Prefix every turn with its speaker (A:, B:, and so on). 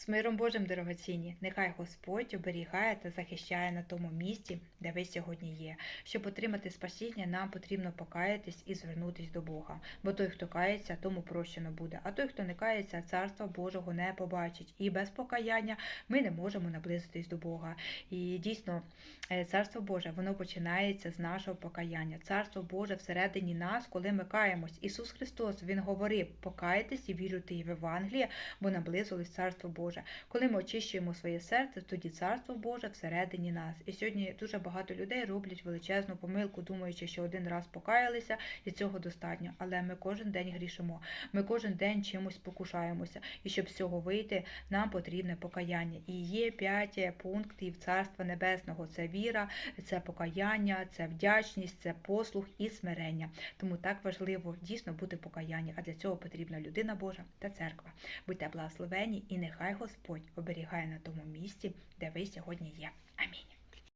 A: З миром Божим, дорогоцінні, нехай Господь оберігає та захищає на тому місці, де ви сьогодні є. Щоб отримати спасіння, нам потрібно покаятись і звернутись до Бога. Бо той, хто кається, тому прощено буде. А той, хто не кається, царства Божого не побачить. І без покаяння ми не можемо наблизитись до Бога. І дійсно, е, царство Боже, воно починається з нашого покаяння. Царство Боже всередині нас, коли ми каємось. Ісус Христос Він говорив: покайтесь і віруйте в Євангеліє, бо наблизилось царство Боже. Коли ми очищуємо своє серце, тоді царство Боже всередині нас. І сьогодні дуже багато людей роблять величезну помилку, думаючи, що один раз покаялися, і цього достатньо. Але ми кожен день грішимо. Ми кожен день чимось покушаємося. І щоб з цього вийти, нам потрібне покаяння. І є п'ять пунктів Царства Небесного: це віра, це покаяння, це вдячність, це послух і смирення. Тому так важливо дійсно бути покаяння. А для цього потрібна людина Божа та церква. Будьте благословені, і нехай Господь оберігає на тому місці, де ви сьогодні є. Амінь.